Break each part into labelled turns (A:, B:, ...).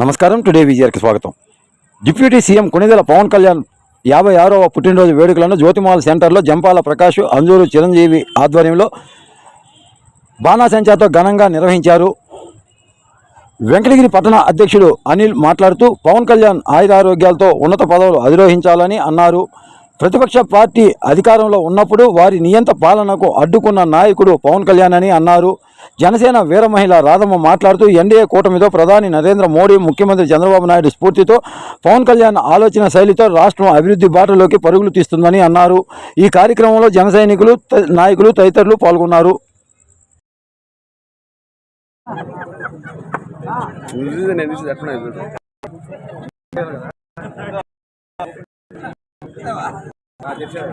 A: నమస్కారం. టుడే విజయర్కి స్వాగతం. డిప్యూటీ సీఎం కొణిదెల పవన్ కళ్యాణ్ యాభై ఆరవ పుట్టినరోజు వేడుకలను జ్యోతిమాల సెంటర్లో జంపాల ప్రకాష్ అంజూరు చిరంజీవి ఆధ్వర్యంలో బాణాసంచాతో ఘనంగా నిర్వహించారు. వెంకటగిరి పట్టణ అధ్యక్షుడు అనిల్ మాట్లాడుతూ పవన్ కళ్యాణ్ ఆయురారోగ్యాలతో ఉన్నత పదవులు అధిరోహించాలని అన్నారు. ప్రతిపక్ష పార్టీ అధికారంలో ఉన్నప్పుడు వారి నియంత పాలనకు అడ్డుకున్న నాయకుడు పవన్ కళ్యాణ్ అని అన్నారు. జనసేన వీర మహిళ రాధమ్మ మాట్లాడుతూ ఎన్డీఏ కూటమితో ప్రధాని నరేంద్ర మోడీ ముఖ్యమంత్రి చంద్రబాబు నాయుడు స్ఫూర్తితో పవన్ కళ్యాణ్ ఆలోచన శైలితో రాష్ట్రం అభివృద్ధి బాటలోకి పరుగులు తీస్తుందని అన్నారు. ఈ కార్యక్రమంలో జన సైనికులు త- నాయకులు తదితరులు పాల్గొన్నారు.
B: Gracias.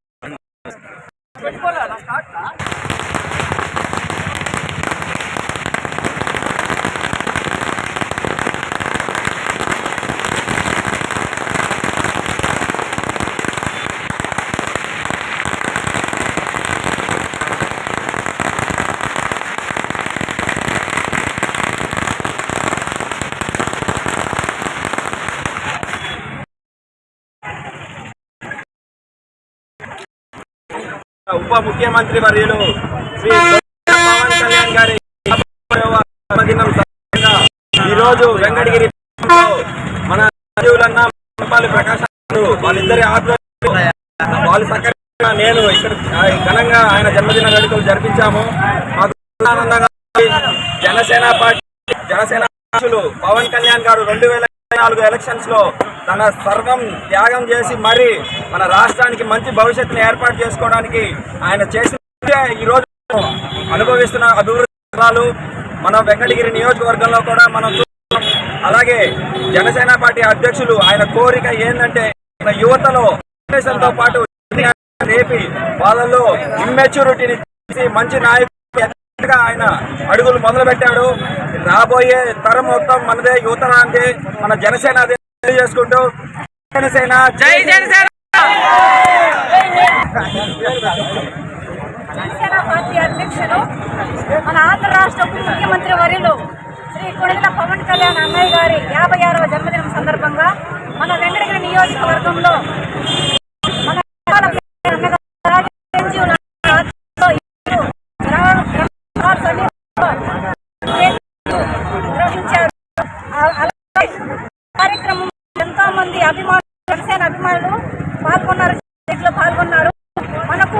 B: ఉప ముఖ్యమంత్రి వర్యులు శ్రీ పవన్ కళ్యాణ్ గారి జన్మదినం ఈరోజు వెంకటగిరి మన రాజీవులన్న పంపాలి ప్రకాశ్ వాళ్ళిద్దరి ఆధ్వర్యంలో వాళ్ళు సక్కగా నేను ఇక్కడ ఘనంగా ఆయన జన్మదిన వేడుకలు జరిపించాము. మాకు ఆనందంగా జనసేన పార్టీ జనసేన పవన్ కళ్యాణ్ గారు రెండు వేల నాలుగు ఎలక్షన్స్లో తన సర్వం త్యాగం చేసి మరి మన రాష్ట్రానికి మంచి భవిష్యత్తుని ఏర్పాటు చేసుకోవడానికి ఆయన చేసిన ఈ రోజు అనుభవిస్తున్న అభివృద్ధి మన వెంకటగిరి నియోజకవర్గంలో కూడా మనం అలాగే జనసేన పార్టీ అధ్యక్షులు ఆయన కోరిక ఏంటంటే మన యువతలో తో పాటు రేపి వాళ్ళలో ఇమ్మెచ్యూరిటీని చేసి మంచి నాయకుడు ఆయన అడుగులు మొదలు పెట్టాడు రాబోయే తరం మొత్తం మనదే యువతరాందే మన జనసేన అదే తెలియజేసుకుంటూ జనసేన జై జనసేన
C: పార్టీ అధ్యక్షులు మన ఆంధ్ర రాష్ట్ర ఉప ముఖ్యమంత్రి వర్యులు శ్రీ కొడెల పవన్ కళ్యాణ్ అన్నయ్య గారి యాభై ఆరవ జన్మదినం సందర్భంగా మన వెంకటగిరి నియోజకవర్గంలో మన అన్నగారు కార్యక్రమం ఎంతో మంది అభిమానులు జనసేన అభిమానులు పాల్గొన్నారు దీంట్లో పాల్గొన్నారు. మనకు